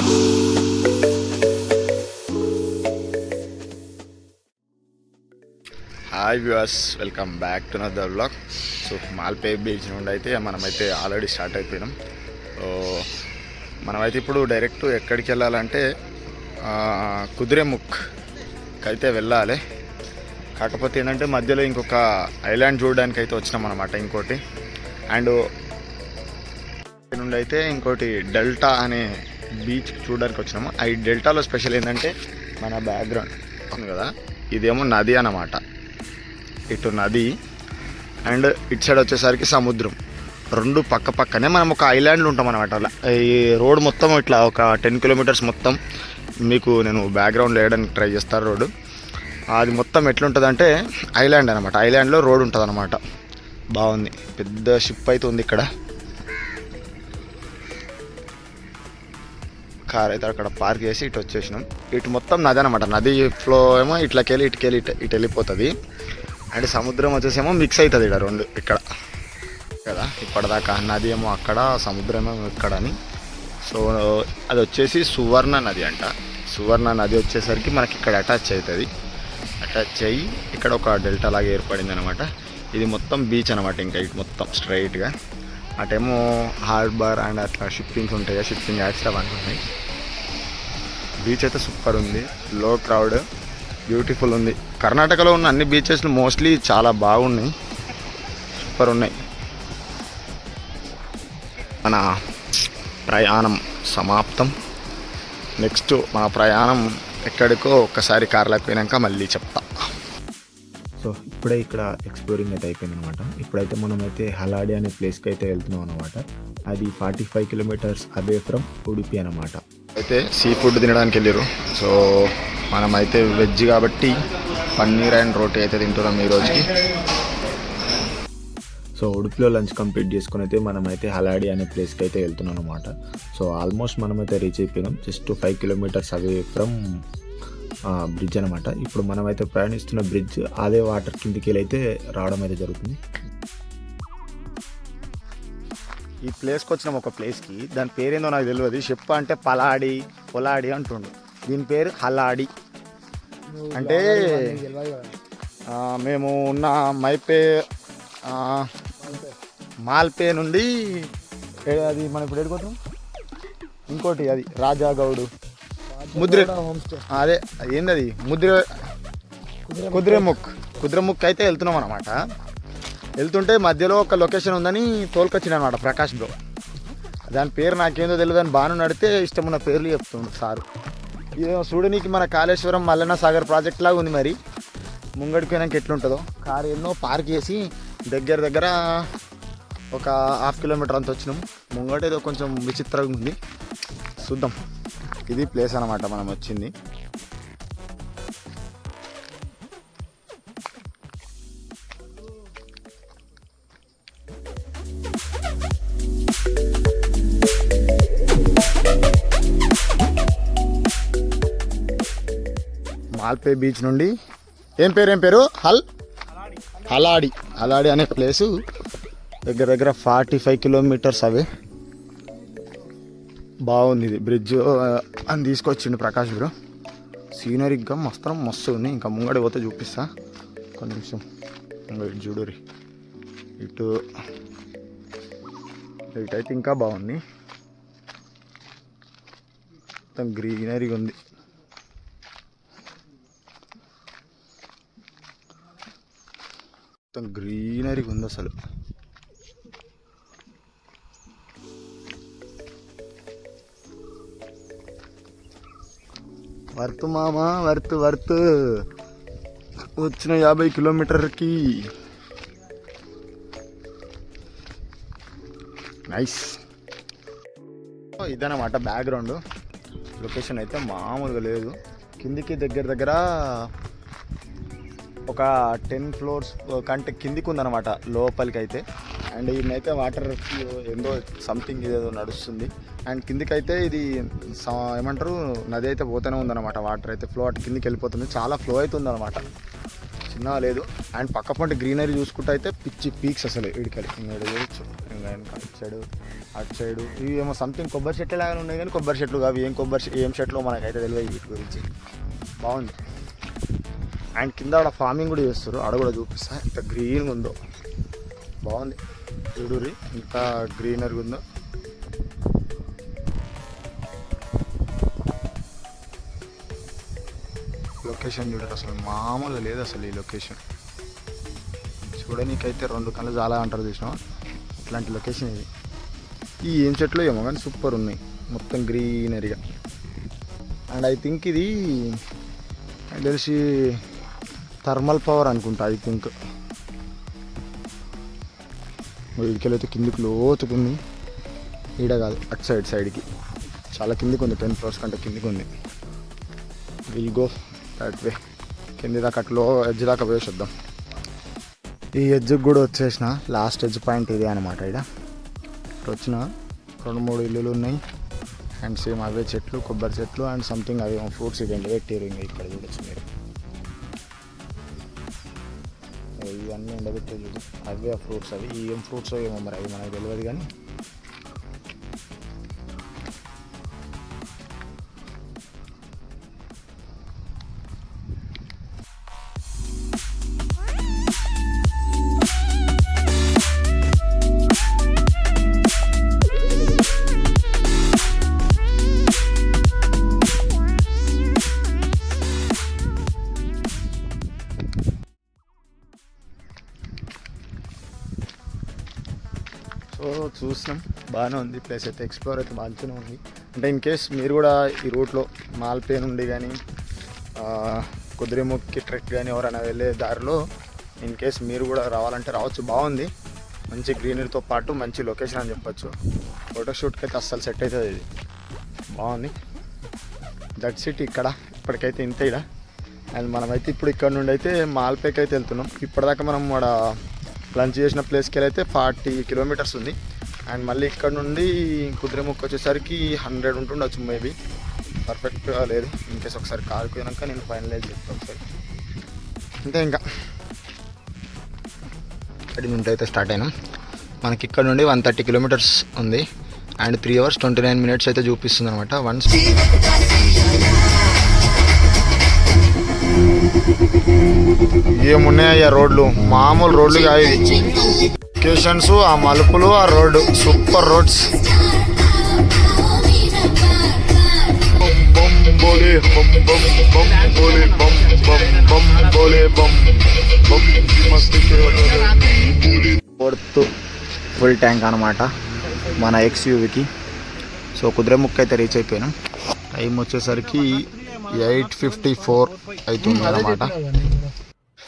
Hi viewers welcome back to another vlog so Malpe beach నుండి అయితే మనమైతే already start అయిపోయినాం. సో మనమైతే ఇప్పుడు డైరెక్ట్ ఎక్కడికి వెళ్ళాలంటే కుదిరేముఖ్ కుదిరేముఖ్కి అయితే వెళ్ళాలి. కాకపోతే ఏంటంటే మధ్యలో ఇంకొక ఐలాండ్ చూడడానికి అయితే వచ్చినాం అనమాట ఇంకోటి. అండ్ నుండి అయితే ఇంకోటి డెల్టా అనే బీచ్ చూడడానికి వచ్చినాము ఆ ఈ డెల్టాలో స్పెషల్ ఏంటంటే మన బ్యాక్గ్రౌండ్. ఉంది కదా? ఇదేమో నది అన్నమాట. ఇటు నది అండ్ ఇటు సైడ్ వచ్చేసరికి సముద్రం. రెండు పక్క పక్కనే మనం ఒక ఐలాండ్లో ఉంటాం అనమాట అలా ఈ రోడ్ మొత్తం ఇట్లా ఒక టెన్ కిలోమీటర్స్ మొత్తం మీకు నేను బ్యాక్గ్రౌండ్ వేయడానికి ట్రై చేస్తాను రోడ్డు. అది మొత్తం ఎట్లుంటుందంటే ఐలాండ్ అనమాట ఐలాండ్లో రోడ్ ఉంటుంది అనమాట బాగుంది. పెద్ద షిప్ అయితే ఉంది ఇక్కడ. కార్ అయితే అక్కడ పార్క్ చేసి ఇటు వచ్చేసినాం. ఇటు మొత్తం నది అనమాట నది ఫ్లో ఏమో ఇట్లకెళ్ళి ఇటుకెళ్ళి ఇటు ఇటు వెళ్ళిపోతుంది. అండ్ సముద్రం వచ్చేసేమో మిక్స్ అవుతుంది ఇక్కడ రెండు ఇక్కడ. కదా ఇప్పటిదాకా నది ఏమో అక్కడ సముద్రం ఏమో ఇక్కడ అని. సో అది వచ్చేసి సువర్ణ నది అంట. సువర్ణ నది వచ్చేసరికి మనకి ఇక్కడ అటాచ్ అవుతుంది అటాచ్ అయ్యి ఇక్కడ ఒక డెల్టా లాగా ఏర్పడింది అనమాట ఇది మొత్తం బీచ్ అనమాట ఇంకా ఇటు మొత్తం స్ట్రైట్గా అటేమో హార్బర్ అండ్ అట్లా షిప్పింగ్స్ ఉంటాయి షిప్పింగ్ యాడ్స్ అవన్నీ ఉన్నాయి. బీచ్ అయితే సూపర్ ఉంది. లో క్రౌడ్ బ్యూటిఫుల్ ఉంది. కర్ణాటకలో ఉన్న అన్ని బీచెస్లు మోస్ట్లీ చాలా బాగున్నాయి. సూపర్ ఉన్నాయి. మన ప్రయాణం సమాప్తం. నెక్స్ట్ మన ప్రయాణం ఎక్కడికో ఒక్కసారి కార్లోకి పోయినాక మళ్ళీ చెప్తా. సో ఇప్పుడే ఇక్కడ ఎక్స్ప్లోరింగ్ అయితే అయిపోయింది అనమాట ఇప్పుడైతే మనమైతే హలాడి అనే ప్లేస్కి అయితే వెళ్తున్నాం అనమాట అది forty five kilometres away from Udupi అనమాట అయితే సీ ఫుడ్ తినడానికి వెళ్ళారు సో మనమైతే వెజ్ కాబట్టి పన్నీర్ అండ్ రోటీ అయితే తింటున్నాం ఈ రోజుకి. సో ఉడిపిలో లంచ్ కంప్లీట్ చేసుకుని అయితే మనమైతే హలాడి అనే ప్లేస్కి అయితే వెళ్తున్నాం అనమాట సో ఆల్మోస్ట్ మనమైతే రీచ్ అయిపోయినాం. Just five kilometres away from bridge అనమాట ఇప్పుడు మనమైతే ప్రయాణిస్తున్న బ్రిడ్జ్ అదే వాటర్ కిందికి అయితే రావడం అయితే జరుగుతుంది. ఈ ప్లేస్కి వచ్చినాం ఒక ప్లేస్కి దాని పేరేందో నాకు తెలియదు చెప్ప అంటే పలాడి పొలాడి అంటుండు. దీని పేరు హలాడి. అంటే మేము ఉన్న మైపే మాల్పే నుండి అది మనం ఇప్పుడు ఎడుకోతాం ఇంకోటి అది రాజాగౌడు. ముద్ర అదే ఏంది అది ముద్ర కుదిరేముక్ కుదిరేముక్ అయితే వెళ్తున్నాం అనమాట వెళ్తుంటే మధ్యలో ఒక లొకేషన్ ఉందని తోలుకొచ్చిన అనమాట ప్రకాష్ బ్రో. దాని పేరు నాకేందో తెలియదు అని బాను నడితే ఇష్టమున్న పేర్లు చెప్తుండు సారు. ఇది చూడనీకి మన కాళేశ్వరం మల్లన్న సాగర్ ప్రాజెక్ట్ లాగా ఉంది మరి. ముంగడికి పోయినాక ఎట్లుంటుందో. కారు ఎన్నో పార్క్ చేసి దగ్గర దగ్గర ఒక హాఫ్ కిలోమీటర్ అంత వచ్చినాం. ముంగట ఏదో కొంచెం విచిత్రంగా ఉంది. చూద్దాం. ఇది ప్లేస్ అనమాట మనం వచ్చింది. మాల్పే బీచ్ నుండి ఏం పేరు ఏం పేరు? హల్? హలాడి. హలాడి అనే ప్లేసు. దగ్గర దగ్గర ఫార్టీ ఫైవ్ కిలోమీటర్స్ అవే. బాగుంది ఇది. బ్రిడ్జ్ అని తీసుకొచ్చిండు ప్రకాష్ బ్రో. సీనరీగా మస్త్రం మస్తు ఉంది. ఇంకా ముంగడి పోతే చూపిస్తా. ఒక నిమిషం. ఇంకా ఇటు చూడురి ఇటు. ఇటు అయితే ఇంకా బాగుంది. మొత్తం గ్రీనరీగా ఉంది. మొత్తం గ్రీనరీగా ఉంది అసలు. వర్త్ మామా వర్త్ వర్త్. వచ్చిన యాభై కిలోమీటర్కి నైస్. ఇదన్నమాట బ్యాక్గ్రౌండ్. లొకేషన్ అయితే మామూలుగా లేదు. కిందికి దగ్గర దగ్గర ఒక టెన్ ఫ్లోర్స్ కంటే కిందికి ఉందన్నమాట లోపలికి అయితే అండ్ ఈయనైతే వాటర్ ఏందో సంథింగ్ ఏదో నడుస్తుంది. అండ్ కిందికైతే ఇది స- ఏమంటారు నది అయితే పోతూనే ఉందన్నమాట వాటర్ అయితే. ఫ్లో అటు కిందికి వెళ్ళిపోతుంది. చాలా ఫ్లో అవుతుంది అనమాట చిన్నగా లేదు. అండ్ పక్క పంట గ్రీనరీ చూసుకుంటే అయితే పిచ్చి పీక్స్ అసలు ఇడికలి. ఇంకా ఈడ చూడొచ్చు. ఇంకా సైడ్ అటు సైడ్. ఇవి ఏమో సంథింగ్ కొబ్బరి చెట్లు లాగానే ఉన్నాయి కానీ కొబ్బరి చెట్లు కావు. ఏం కొబ్బరి ఏం చెట్లు మనకైతే తెలియదు వీటి గురించి. బాగుంది. అండ్ కింద ఆడ ఫార్మింగ్ కూడా చేస్తారు ఆడ కూడా చూపిస్తా. ఇంత గ్రీన్గా ఉందో. బాగుంది. చూడురి ఇంత గ్రీనరీగా ఉందో. లొకేషన్ చూడరు అసలు మామూలు లేదు అసలు ఈ లొకేషన్. చూడనీకైతే రెండు కళ్ళు చాలా అంటారు చూసినా ఇట్లాంటి లొకేషన్ ఇది. ఈ ఏం చెట్లు ఏమో కానీ సూపర్ ఉన్నాయి మొత్తం గ్రీనరీగా. అండ్ ఐ థింక్ ఇది తెలిసి థర్మల్ పవర్ అనుకుంటా ఐ థింక్. వీడికెళ్ళైతే కిందికి లోతుకుంది ఈడ కాదు అటు సైడ్ సైడ్కి. చాలా కిందికి ఉంది టెన్ ఫ్లోర్స్ కంటే కిందికి ఉంది. విల్ గో దట్ వే కింది దాకా అట్లో ఎడ్జ్ దాకా వేసేద్దాం ఈ ఎడ్జ్కి కూడా వచ్చేసిన. లాస్ట్ ఎడ్జ్ పాయింట్ ఇదే అనమాట ఇక్కడ ఇక్కడ వచ్చిన రెండు మూడు ఇల్లులు ఉన్నాయి. అండ్ సేమ్ అవే చెట్లు కొబ్బరి చెట్లు అండ్ సంథింగ్ అవి ఫ్రూట్స్ ఇవి ఎండబెట్టారు ఇంకా ఇక్కడ చూడొచ్చు మీరు. అన్నీ ఎండబెట్టే చూడు. అవే ఫ్రూట్స్ అవి. ఏం ఫ్రూట్స్ ఏమో మరి అవి మనకు తెలియదు కానీ సో చూసినాం. బాగానే ఉంది. ప్లేస్ అయితే ఎక్స్ప్లోర్ అయితే మంచిగానే ఉంది. అంటే ఇన్ కేస్ మీరు కూడా ఈ రూట్లో మాల్పే నుండి కానీ కుదిరిముక్కి ట్రెక్ కానీ ఎవరైనా వెళ్ళే దారిలో ఇన్ కేస్ మీరు కూడా రావాలంటే రావచ్చు. బాగుంది. మంచి గ్రీనరీతో పాటు మంచి లొకేషన్ అని చెప్పొచ్చు. ఫోటోషూట్కి అయితే అస్సలు సెట్ అవుతుంది ఇది. బాగుంది. దట్ సిటీ ఇక్కడ ఇప్పటికైతే ఇంత ఇక్కడ అండ్ మనమైతే ఇప్పుడు ఇక్కడ నుండి అయితే మాల్పేకి అయితే వెళ్తున్నాం. ఇప్పటిదాకా మనం మన లంచ్ చేసిన ప్లేస్కి వెళ్ళి అయితే ఫార్టీ కిలోమీటర్స్ ఉంది. అండ్ మళ్ళీ ఇక్కడ నుండి కుదిరేముక్క వచ్చేసరికి హండ్రెడ్ ఉంటుండొచ్చు మేబీ. పర్ఫెక్ట్గా లేదు. ఇన్కేస్ ఒకసారి కారుకు పోయినాక నేను ఫైనలైజ్ చెప్తాను ఒకసారి. అంతే ఇంకా. అక్కడి నుండి అయితే స్టార్ట్ అయినాం. మనకి ఇక్కడ నుండి వన్ థర్టీ కిలోమీటర్స్ ఉంది. And three hours twenty nine minutes అయితే చూపిస్తుంది అనమాట వన్స్ ఏమున్నాయ్యా రోడ్లు? మామూలు రోడ్లు కాదు లొకేషన్స్ ఆ మలుపులు ఆ road. Super roads fourth full tank అనమాట మన ఎక్స్యూవికి సో కుదిరేముక్క అయితే రీచ్ అయిపోయాను. టైం వచ్చేసరికి ఎయిట్ ఫిఫ్టీ ఫోర్ అవుతుంది అనమాట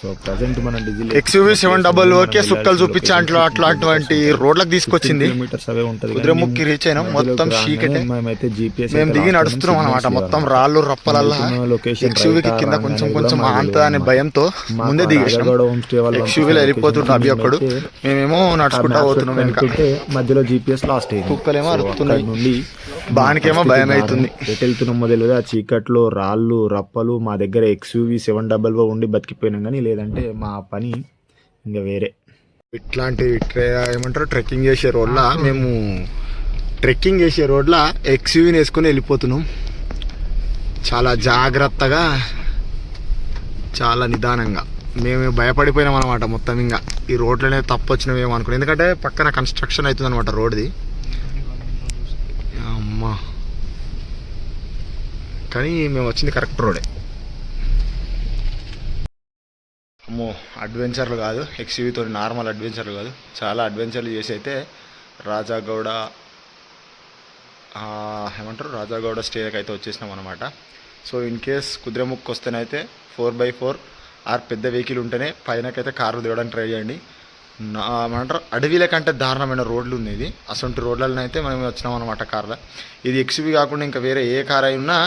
సో ప్రజెంట్ మన diesel XUV seven double okay సుక్కలు చూపించే అట్లా అట్లాంటి రోడ్లకు తీసుకొచ్చింది. కిలోమీటర్స్ అవే ఉంటది కుదిరేముక్కి రీచ్ అయినాం. మొత్తం చీకటే. మేమైతే జీపీఎస్ మేము దిగి నడుస్తున్నాం అనమాట మొత్తం రాళ్ళు రప్పలల్లా ఎక్స్యూవీకి కింద కొంచెం కొంచెం ఆంత అనే భయంతో ముందే దిగేసాం ఎక్స్యూవీలో వెళ్ళిపోతుంటే అవి ఒక్కడు మేమేమో నడుచుకుంటా పోతున్నాం వెనుక మధ్యలో జీపీఎస్ లాస్ట్ అయింది. కుక్కలేమో. అక్కడి నుండి బానికేమో భయం అవుతుంది ఎటు వెళ్తున్నామో తెలియదు. ఆ చీకట్లో రాళ్ళు రప్పలు మా దగ్గర ఎక్స్యూవీ సెవెన్ డబల్ ఉండి బతికిపోయినాం కానీ లేదంటే మా పని ఇంకా వేరే. ఇట్లాంటి ఏమంటారు? ట్రెక్కింగ్ చేసే రోడ్ల మేము ట్రెక్కింగ్ చేసే రోడ్ల ఎక్స్యూవీని వేసుకొని వెళ్ళిపోతున్నాం. చాలా జాగ్రత్తగా చాలా నిదానంగా. మేము భయపడిపోయినాం అనమాట మొత్తం ఇంకా ఈ రోడ్లనే తప్పు వచ్చినవేమో అనుకున్నాం. ఎందుకంటే పక్కన కన్స్ట్రక్షన్ అవుతుంది అనమాట రోడ్ది. అమ్మా. కానీ మేము వచ్చింది కరెక్ట్ రోడే అమ్మో అడ్వెంచర్లు కాదు ఎక్స్యూవీతో నార్మల్ అడ్వెంచర్లు కాదు. చాలా అడ్వెంచర్లు చేసి అయితే రాజాగౌడ ఏమంటారు? రాజాగౌడ స్టేకి అయితే వచ్చేసినాం అనమాట సో ఇన్ కేస్ కుదిరేముక్కు వస్తేనైతే ఫోర్ బై ఫోర్ ఆర్ పెద్ద వెహికల్ ఉంటేనే పైనకైతే కార్లు దిగడానికి ట్రై చేయండి. నా ఏమంటారు? అడవిల కంటే దారుణమైన రోడ్లు ఉంది ఇది. అసొంటి రోడ్లలో అయితే మనం వచ్చినాం అనమాట కార్లో. ఇది ఎక్స్యూవీ కాకుండా ఇంకా వేరే ఏ కార్ అయి ఉన్నా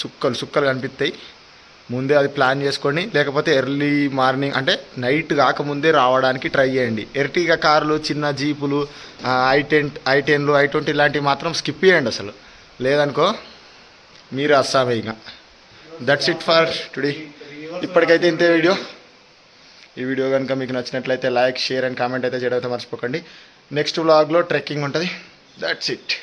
సుక్కలు సుక్కలు కనిపిస్తాయి. ముందే అది ప్లాన్ చేసుకోండి లేకపోతే ఎర్లీ మార్నింగ్ అంటే నైట్ కాకముందే రావడానికి ట్రై చేయండి. ఎర్టిగా కార్లు చిన్న జీపులు ఐ టెన్ ఐ టెన్లు ఐ ట్వంటీ ఇలాంటివి మాత్రం స్కిప్ చేయండి అసలు. లేదనుకో మీరు అస్సామే ఇంకా దట్స్ ఇట్ ఫర్ టుడే ఇప్పటికైతే ఇంతే వీడియో. ఈ వీడియో కనుక మీకు నచ్చినట్లయితే లైక్ షేర్ అండ్ కామెంట్ అయితే చేయడం అయితే మర్చిపోకండి. నెక్స్ట్ వ్లాగ్లో ట్రెక్కింగ్ ఉంటుంది. That's it